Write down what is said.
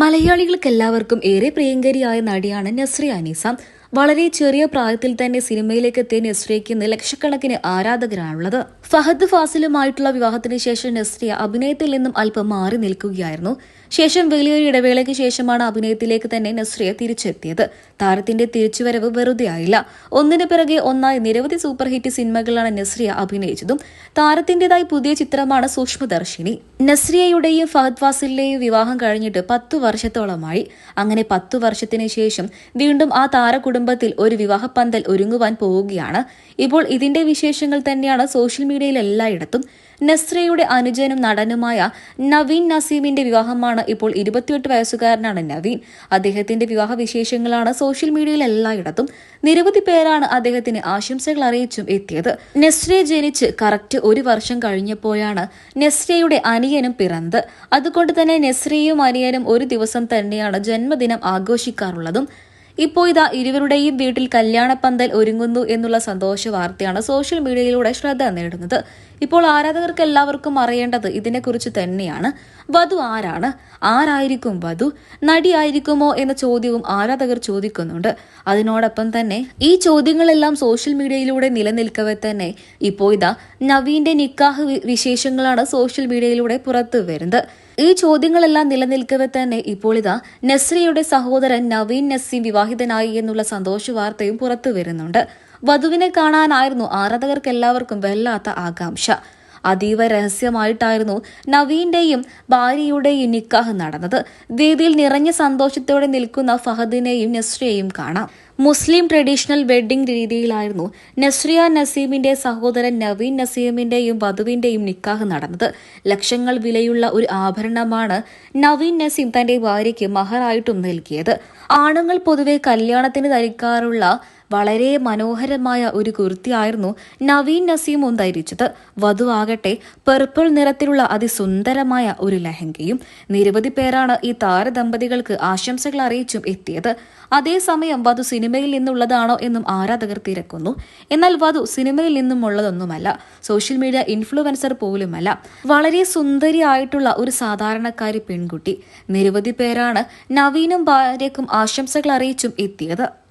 മലയാളികൾക്ക് എല്ലാവർക്കും ഏറെ പ്രിയങ്കരിയായ നടിയാണ് നസ്രിയ അനീസ. വളരെ ചെറിയ പ്രായത്തിൽ തന്നെ സിനിമയിലേക്ക് എത്തിയ നസ്രിയയ്ക്ക് ലക്ഷക്കണക്കിന് ആരാധകരാണുള്ളത്. ഫഹദ് ഫാസിലുമായിട്ടുള്ള വിവാഹത്തിന് ശേഷം നസ്രിയ അഭിനയത്തിൽ നിന്നും അല്പം മാറി നിൽക്കുകയായിരുന്നു. ശേഷം വലിയൊരു ഇടവേളയ്ക്ക് ശേഷമാണ് അഭിനയത്തിലേക്ക് തന്നെ നസ്രിയ തിരിച്ചെത്തിയത്. താരത്തിന്റെ തിരിച്ചുവരവ് വെറുതെ ആയില്ല ഒന്നിനു പിറകെ ഒന്നായി നിരവധി സൂപ്പർ ഹിറ്റ് സിനിമകളാണ് നസ്രിയ അഭിനയിച്ചതും. താരത്തിന്റേതായി പുതിയ ചിത്രമാണ് സൂക്ഷ്മദർശിനി. നസ്രിയയുടെയും ഫഹദ് ഫാസിലിന്റെയും വിവാഹം കഴിഞ്ഞിട്ട് പത്തു വർഷത്തോളമായി. അങ്ങനെ പത്തു വർഷത്തിന് ശേഷം വീണ്ടും ആ താരകുടുംബത്തിൽ ഒരു വിവാഹപ്പന്തൽ ഒരുങ്ങുവാൻ പോവുകയാണ്. ഇപ്പോൾ ഇതിന്റെ വിശേഷങ്ങൾ തന്നെയാണ് സോഷ്യൽ മീഡിയയിൽ എല്ലായിടത്തും നസ്രയുടെ അനുജനും നടനുമായ നവീൻ നസീമിന്റെ വിവാഹമാണ് ഇപ്പോൾ ഇരുപത്തിയെട്ട് വയസ്സുകാരനാണ് നവീൻ. അദ്ദേഹത്തിന്റെ വിവാഹ വിശേഷങ്ങളാണ് സോഷ്യൽ മീഡിയയിൽ എല്ലായിടത്തും നിരവധി പേരാണ് അദ്ദേഹത്തിന് ആശംസകൾ അറിയിച്ചും എത്തിയത്. നെസ്രിയ ജനിച്ച് കറക്റ്റ് ഒരു വർഷം കഴിഞ്ഞപ്പോഴാണ് നെസ്രയുടെ അനിയനും പിറന്നത്. അതുകൊണ്ട് തന്നെ നെസ്രയും അനിയനും ഒരു ദിവസം തന്നെയാണ് ജന്മദിനം ആഘോഷിക്കാറുള്ളതും ഇപ്പോൾ ഇതാ ഇരുവരുടെയും വീട്ടിൽ കല്യാണപ്പന്തൽ ഒരുങ്ങുന്നു എന്നുള്ള സന്തോഷ വാർത്തയാണ് സോഷ്യൽ മീഡിയയിലൂടെ ശ്രദ്ധ നേടുന്നത്. ഇപ്പോൾ ആരാധകർക്ക് എല്ലാവർക്കും അറിയേണ്ടത് ഇതിനെക്കുറിച്ച് തന്നെയാണ്. വധു ആരാണ്? ആരായിരിക്കും വധു? നടിയായിരിക്കുമോ എന്ന ചോദ്യവും ആരാധകർ ചോദിക്കുന്നുണ്ട്. അതിനോടൊപ്പം തന്നെ ഈ ചോദ്യങ്ങളെല്ലാം സോഷ്യൽ മീഡിയയിലൂടെ നിലനിൽക്കവെ തന്നെ ഇപ്പോൾ ഇതാ നവീന്റെ നിക്കാഹ് വിശേഷങ്ങളാണ് സോഷ്യൽ മീഡിയയിലൂടെ പുറത്തു വരുന്നത്. ഈ ചോദ്യങ്ങളെല്ലാം നിലനിൽക്കവെ തന്നെ ഇപ്പോൾ ഇതാ നസ്രിയുടെ സഹോദരൻ നവീൻ നസീം വിവാഹിതനായി എന്നുള്ള സന്തോഷ വാർത്തയും പുറത്തു വരുന്നുണ്ട്. വധുവിനെ കാണാനായിരുന്നു ആരാധകർക്ക് എല്ലാവർക്കും വല്ലാത്ത ആകാംക്ഷ. അതീവ രഹസ്യമായിട്ടായിരുന്നു നവീന്റെയും ഭാര്യയുടെയും നിക്കാഹ് നടന്നത്. വേദിയിൽ നിറഞ്ഞ സന്തോഷത്തോടെ നിൽക്കുന്ന ഫഹദിനെയും നസ്രിയെയും കാണാം. മുസ്ലിം ട്രഡീഷണൽ വെഡ്ഡിംഗ് രീതിയിലായിരുന്നു നസ്രിയ നസീമിന്റെ സഹോദരൻ നവീൻ നസീമിന്റെയും വധുവിന്റെയും നിക്കാഹ് നടന്നത്. ലക്ഷങ്ങൾ വിലയുള്ള ഒരു ആഭരണമാണ് നവീൻ നസീം തന്റെ ഭാര്യയ്ക്ക് മഹറായിട്ടും നൽകിയത്. ആണുങ്ങൾ പൊതുവെ കല്യാണത്തിന് ധരിക്കാറുള്ള വളരെ മനോഹരമായ ഒരു കുർത്തിയായിരുന്നു നവീൻ നസീമും ധരിച്ചത് വധുവാകട്ടെ പെർപ്പിൾ നിറത്തിലുള്ള അതിസുന്ദരമായ ഒരു ലഹങ്കയും നിരവധി പേരാണ് ഈ താരദമ്പതികൾക്ക് ആശംസകൾ അറിയിച്ചും എത്തിയത്. അതേസമയം വധു സിനിമയിൽ നിന്നുള്ളതാണോ എന്നും ആരാധകർ തിരക്കുന്നു. എന്നാൽ വധു സിനിമയിൽ നിന്നുമുള്ളതൊന്നുമല്ല സോഷ്യൽ മീഡിയ ഇൻഫ്ലുവൻസർ പോലുമല്ല. വളരെ സുന്ദരിയായിട്ടുള്ള ഒരു സാധാരണക്കാരി പെൺകുട്ടി. നിരവധി പേരാണ് നവീനും ഭാര്യക്കും ആശംസകൾ അറിയിച്ചും എത്തിയത്.